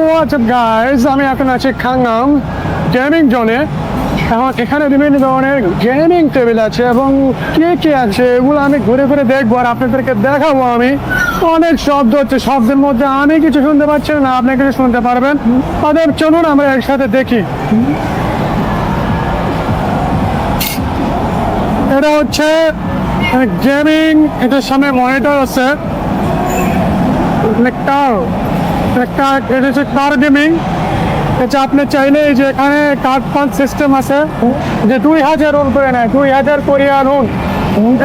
WhatsApp guys আমি এখন আছি খাঙ্গাম গেমিং জোনে এখন এখানে বিভিন্ন ধরনের গেমিং টেবিল আছে এবং কে কে আছে এগুলো আমি ঘুরে ঘুরে দেখব আর আপনাদেরকে দেখাবো আমি। অনেক শব্দ হচ্ছে, শব্দের মধ্যে আমি কিছু শুনতে পাচ্ছি না, আপনি কিছু শুনতে পারবেন। তাদের চলুন আমরা একসাথে দেখি। এটা হচ্ছে গেমিং এটার সামনে মনিটর আছে। কার একটা এটা হচ্ছে কার গেমিং এটা আপনি চাইলে যে এখানে কার্ড ফান্ড সিস্টেম আছে, যে দুই হাজার রুন করে নেয়, দুই হাজার কোরিয়ান রুন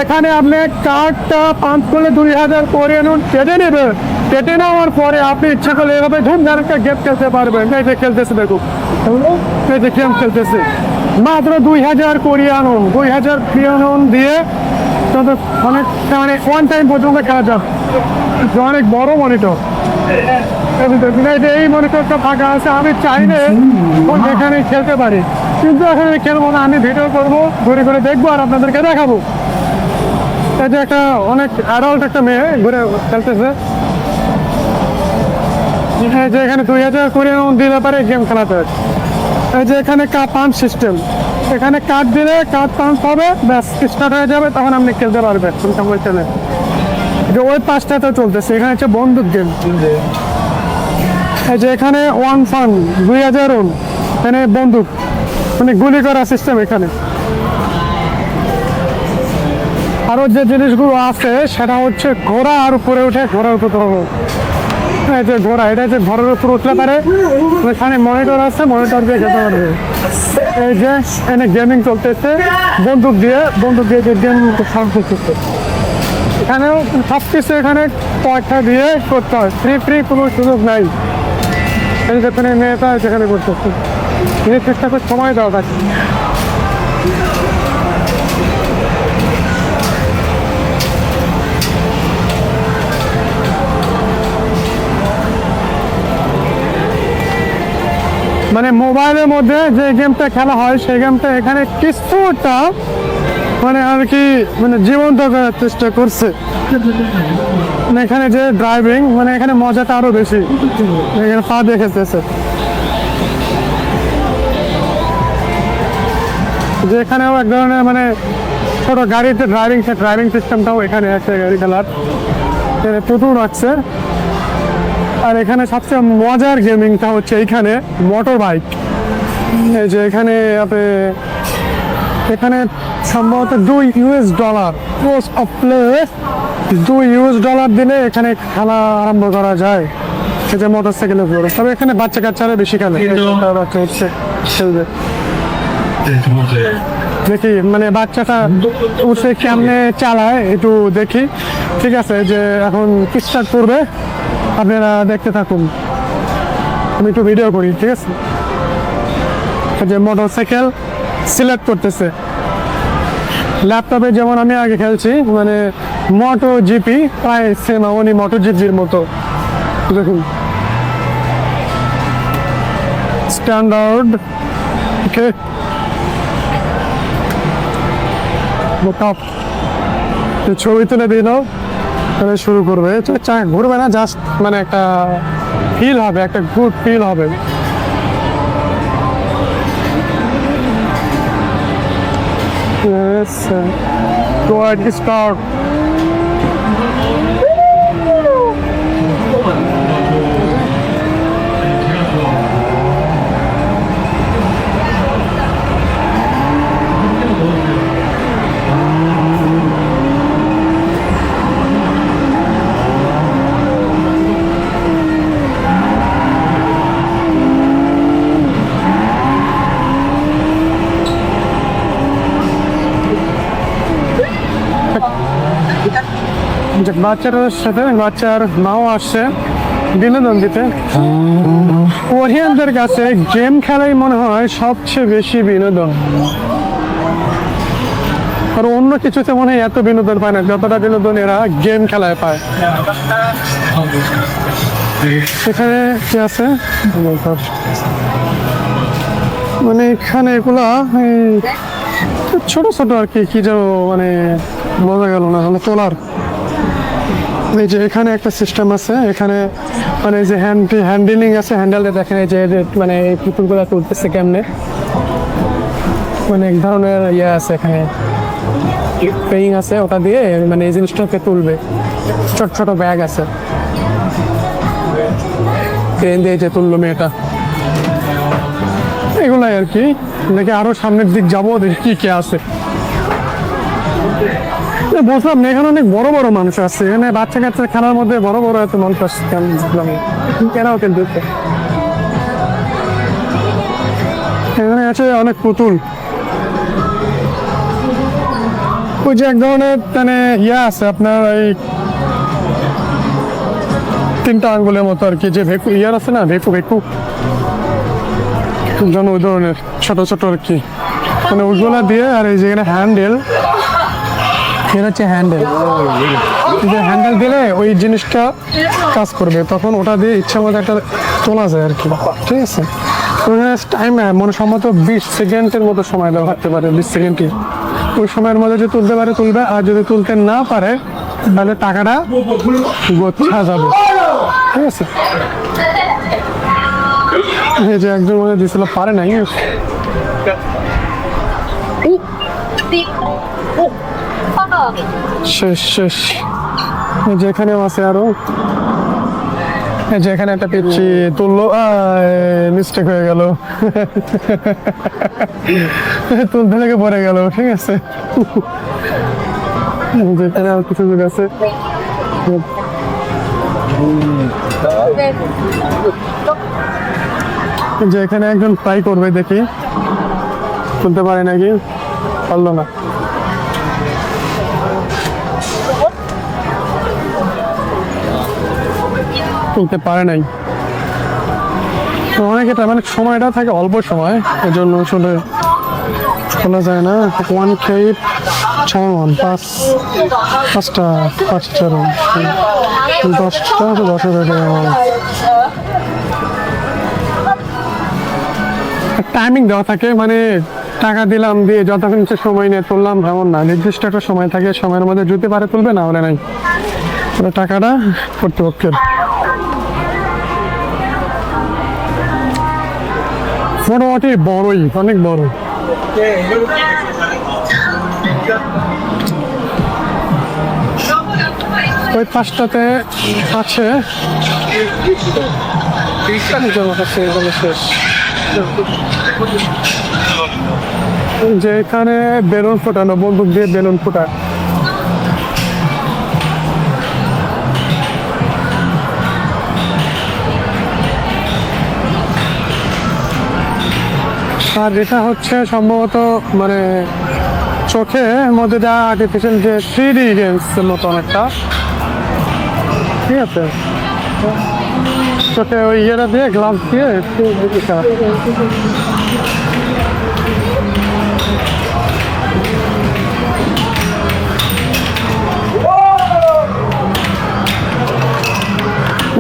এখানে আপনি কার্ডটা পাম্প করলে দুই হাজার কোরিয়ান রুন কেটে নেবে। কেটে নেওয়ার পরে আপনি ইচ্ছা করলে এভাবে ধুমধার একটা গেম খেলতে পারবেন। এই যে খেলতেছে দেখুন। এই যে গেম খেলতেছে। মাত্র দুই হাজার কোরিয়ান রুন দুই হাজার কোরিয়ান রুন দিয়ে অনেক মানে ওয়ান টাইম পর্যন্ত খেলা যাবে। অনেক বড় মনিটর এই মনিটরটা ফাঁকা আছে আমি চাইলে এখানে খেলতে পারি। কিন্তু এখানে খেলব না আমি ভিডিও করব ঘুরে ঘুরে দেখব আর আপনাদেরকে দেখাবো। এই যে একটা অনেক অ্যাডাল্ট একটা মেয়ে ঘুরে খেলতেছে। যে এখানে দুই হাজার করে দিতে পারে গেম খেলাতে এই যে এখানে কাপ পাম্প সিস্টেম এখানে কার্ড দিলে কার্ড পাম্প হবে ব্যাস স্টার্ট হয়ে যাবে তখন আপনি খেলতে পারবেন। বলতে যে ওই পাঁচটাতে চলতেছে, এখানে হচ্ছে বন্দুক গেম এই যে এখানে ওয়ান ফান দুই হাজার ওন, এখানে বন্দুক। মানে গুলি করা সিস্টেম এখানে। আরও যে জিনিসগুলো আছে, সেটা হচ্ছে ঘোড়া আর উপরে উঠে ঘোড়ার উপর এই যে ঘোড়া, এটা যে ঘরের উপর উঠলে পারে। এখানে মনিটর আছে মনিটর দিয়ে খেতে পারবে। এই যে, এখানে গেমিং চলতেছে। বন্দুক দিয়ে বন্দুক দিয়ে গেম সাউন্ড করতেছে। এখানেও সব কিছু এখানে পয়সা দিয়ে করতে হয়। ফ্রি ফ্রি কোনো সুযোগ নাই। যেখানে মেয়েটা সেখানে করতেছে নিজের চেষ্টা করে সময় দেওয়া থাকে মানে মোবাইলের মধ্যে যে গেমটা খেলা হয়, সেই গেমটা এখানে কিছুটা মানে আর কি মানে জীবন্ত করার চেষ্টা করছে। এখানে যে ড্রাইভিং মানে এখানে মজাটা আরও বেশি। এখানে পা দেখেছে যে এখানেও এক ধরনের মানে ছোট গাড়িতে ড্রাইভিং সে ড্রাইভিং সিস্টেমটাও এখানে আছে গাড়ি খেলার। প্রচুর আছে। আর এখানে সবচেয়ে মজার গেমিংটা হচ্ছে এইখানে মোটর বাইক এই যে এখানে আপনি এখানে সম্ভবত দুই US dollar close of place দুই ইউএস ডলার দিলে এখানে খেলা আরম্ভ করা যায়। যে মোটর সাইকেলের উপরে তবে এখানে বাচ্চা কাচ্চারা বেশি খেলে। বাচ্চা হচ্ছে খেলবে। দেখি মানে বাচ্চাটা উঠে কেমনে চালায় একটু দেখি। ঠিক আছে যে এখন স্টার্ট করবে। আপনারা দেখতে থাকুন। আমি একটু ভিডিও করি ঠিক আছে? যে মোটর সাইকেল সিলেক্ট করতেছে। ল্যাপটপে যেমন আমি আগে খেলছি মানে মোটো জিপি প্রায় সেম এমনই মোটো জিপির মতো। দেখুন। স্ট্যান্ডার্ড ওকে ছবি তুলে দিল তাহলে শুরু করবে। ঘুরবে না জাস্ট মানে একটা ফিল হবে, একটা গুড ফিল হবে। Yes. Go ahead, start. বাচ্চাটার সাথে বাচ্চার মাও আসছে বিনোদন দিতে কোরিয়ানদের কাছে গেম খেলাই মনে হয় সবচেয়ে বেশি বিনোদন। আর অন্য কিছুতে মনে হয় এত বিনোদন পায় না, যতটা বিনোদন এরা গেম খেলায় পায়। এখানে কি আছে? মানে এখানে এগুলা ছোট ছোট আর কি কি যেন মানে বোঝা গেল না মানে তোলার। এই যে এখানে একটা সিস্টেম আছে, এখানে মানে যে হ্যান্ড হ্যান্ডেলিং আছে হ্যান্ডেলটা দেখেন এই যে মানে এই পুতুলগুলো তুলতেছে কেমনে। মানে এক ধরনের ইয়ে আছে এখানে। পেইং আছে, ওটা দিয়ে মানে এই জিনিসটাকে তুলবে। ছোট ছোট ব্যাগ আছে। ট্রেন দিয়ে যে তুললো মেয়েটা। এগুলাই আর কি। দেখি আরও সামনের দিক যাব, দেখি কি, কে আছে। না, এখানে অনেক বড় বড় মানুষ আছে। এখানে বাচ্চা কাচ্চা খেলার মধ্যে বড় বড় এত মানুষ কেন বুঝলাম। কেন কিন্তু এখানে আছে অনেক পুতুল। ওই যে এক ধরনের মানে ইয়া আছে আপনার এই তিনটা আঙ্গুলের মতো আর কি, যে ভেকু ইয়ার আছে না, ভেকু ভেকু। যেন ওই ধরনের, ছোট ছোট আর কি। মানে ওইগুলা দিয়ে আর এই যেখানে হ্যান্ডেল। এটা হচ্ছে হ্যান্ডেল যে হ্যান্ডেল দিলে ওই জিনিসটা কাজ করবে, তখন ওটা দিয়ে ইচ্ছা মতো একটা তোলা যায় আর কি। ঠিক আছে? টাইম মনে সম্ভবত বিশ সেকেন্ডের মতো সময় দেওয়া থাকতে পারে বিশ সেকেন্ডই। ওই সময়ের মধ্যে যদি তুলতে পারে, তুলবে। আর যদি তুলতে না পারে, তাহলে টাকাটা গোছা যাবে। ঠিক আছে? এই যে একজন মনে দিছিল পারে নাই। শেষ শেষ। এই যে এখানেও আছে আরও। এই যে এখানে একটা পিচ্ছি তুললো। মিস্টেক হয়ে গেল। তুলতে লেগে পড়ে গেল, ঠিক আছে। এই যে এখানে আর কিছু লোক আছে। এই যে এখানে একজন ট্রাই করবে দেখি। তুলতে পারে নাকি? পারল না। তুলতে পারে নাই। তো অনেকে তার মানে সময়টা থাকে অল্প সময় এই জন্য আসলে খোলা যায় না। ওয়ান খেপ ছয় ওয়ান পাঁচ, পাঁচটা পাঁচটা রুম দশটা দশ হাজার টাইমিং দেওয়া থাকে মানে টাকা দিলাম দিয়ে যতক্ষণ ইচ্ছে সময় নিয়ে তুললাম, এমন না। নির্দিষ্ট একটা সময় থাকে, সময়ের মধ্যে যদি পারে তুলবে না হলে নাই। টাকাটা কর্তৃপক্ষের। মোটামুটি বড়ই, অনেক বড়। ওই পাঁচটাতে আছে। যে এখানে বেলুন ফোটানো, বন্দুক দিয়ে বেলুন ফোটায়। আর এটা হচ্ছে সম্ভবত মানে চোখে মধ্যে যা আর্টিফিশিয়াল যে থ্রি ডি গেমস মতন একটা। ঠিক আছে? চোখে ওই ইয়েটা দিয়ে গ্লাভস দিয়ে।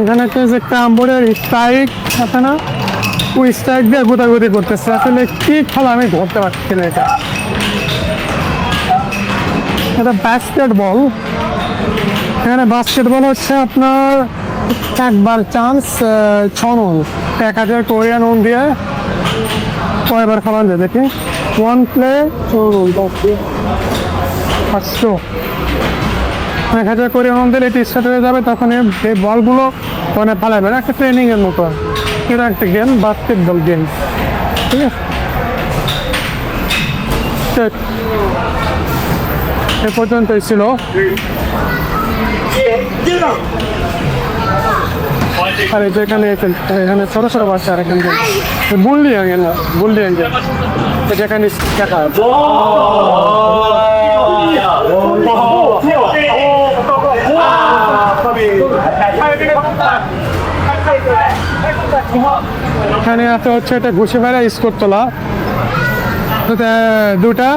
এখানে একটা যে কামবোর্ডের স্ট্রাইক আছে না? স্ট্রাইক দিয়ে গোতাগুতি করতেছে। আসলে কি খেলা আমি ধরতে পারছি না এটা। এটা বাস্কেট বল এখানে বাস্কেট বল হচ্ছে আপনার একবার চান্স ছন এক হাজার কোরিয়ান ওন দিয়ে কয়বার খেলান যায় দেখি। ওয়ান প্লে পাঁচশো। এক হাজার কোরিয়ান ওন দিলে এটি স্টার্ট হয়ে যাবে তখন এই বলগুলো মানে ফালাবে একটা ট্রেনিং এর মতো এটা একটা গেম বাস্কেট বল গেম ঠিক আছে। এ পর্যন্তই ছিল। আর এই যে এখানে এখানে ছোট ছোট বাচ্চা আর এখানে বুল্লি আঙ্গেল বুল্লি আঙ্গেল। যেখানে দেখা। এখানে আছে হচ্ছে এটা ঘুষে বেড়া স্কোর তোলা এটা দুটা,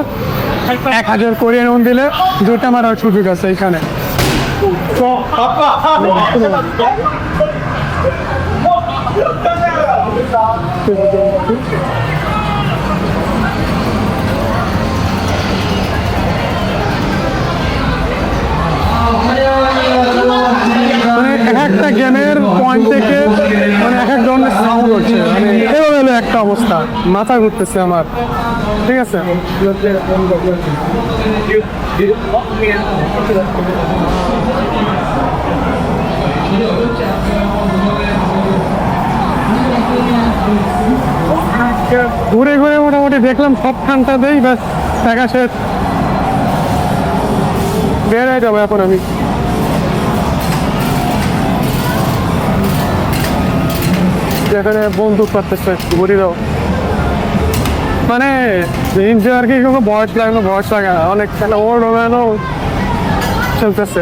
এক হাজার কোরিয়ান ওন দিলে দুটা মারার সুযোগ আছে এখানে। একটা গেমের পয়েন্ট থেকে মানে এক এক ধরনের সাউন্ড হচ্ছে মানে এভাবে হলো একটা অবস্থা, মাথা ঘুরতেছে আমার। ঠিক আছে? ঘুরে ঘুরে মোটামুটি দেখলাম, সব খানটাতেই ব্যাস, দেখা শেষ। বেড়াই যাব এখন আমি। যেখানে বন্দুক করতেছে ঘুরিরাও মানে ইন্ডিয়া আর কি কোনো বয়স লাগে না বয়স লাগে না। অনেক মানে ওর রোম্যানও চলতেছে।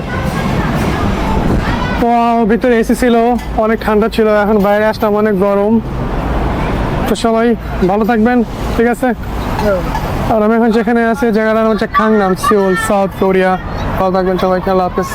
তো ভিতরে এসি ছিল, অনেক ঠান্ডা ছিল, এখন বাইরে আসলাম, অনেক গরম। তো সবাই ভালো থাকবেন, ঠিক আছে? আর আমি এখন যেখানে আছি, জায়গাটার হচ্ছে খাংনাম সিওল সাউথ কোরিয়া। ভালো থাকবেন সবাই খেলা হাফেজ।